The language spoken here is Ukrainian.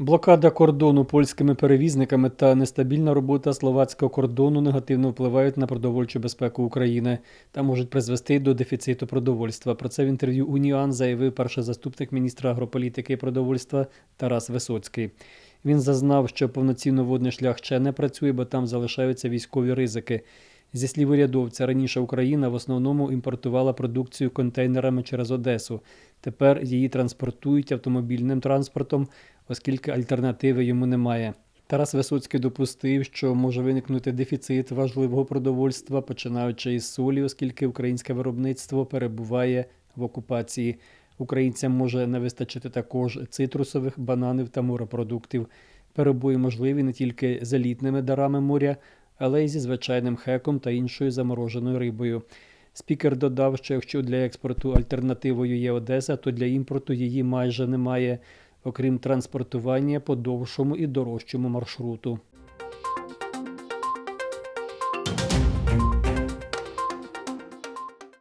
Блокада кордону польськими перевізниками та нестабільна робота словацького кордону негативно впливають на продовольчу безпеку України та можуть призвести до дефіциту продовольства. Про це в інтерв'ю Уніан заявив перший заступник міністра агрополітики і продовольства Тарас Висоцький. Він зазнав, що повноцінно водний шлях ще не працює, бо там залишаються військові ризики. Зі слів урядовця, раніше Україна в основному імпортувала продукцію контейнерами через Одесу. Тепер її транспортують автомобільним транспортом, оскільки альтернативи йому немає. Тарас Висоцький допустив, що може виникнути дефіцит важливого продовольства, починаючи із солі, оскільки українське виробництво перебуває в окупації. Українцям може не вистачити також цитрусових, бананів та морепродуктів. Перебої можливі не тільки з елітними дарами моря, але й зі звичайним хеком та іншою замороженою рибою. Спікер додав, що якщо для експорту альтернативою є Одеса, то для імпорту її майже немає, окрім транспортування по довшому і дорожчому маршруту.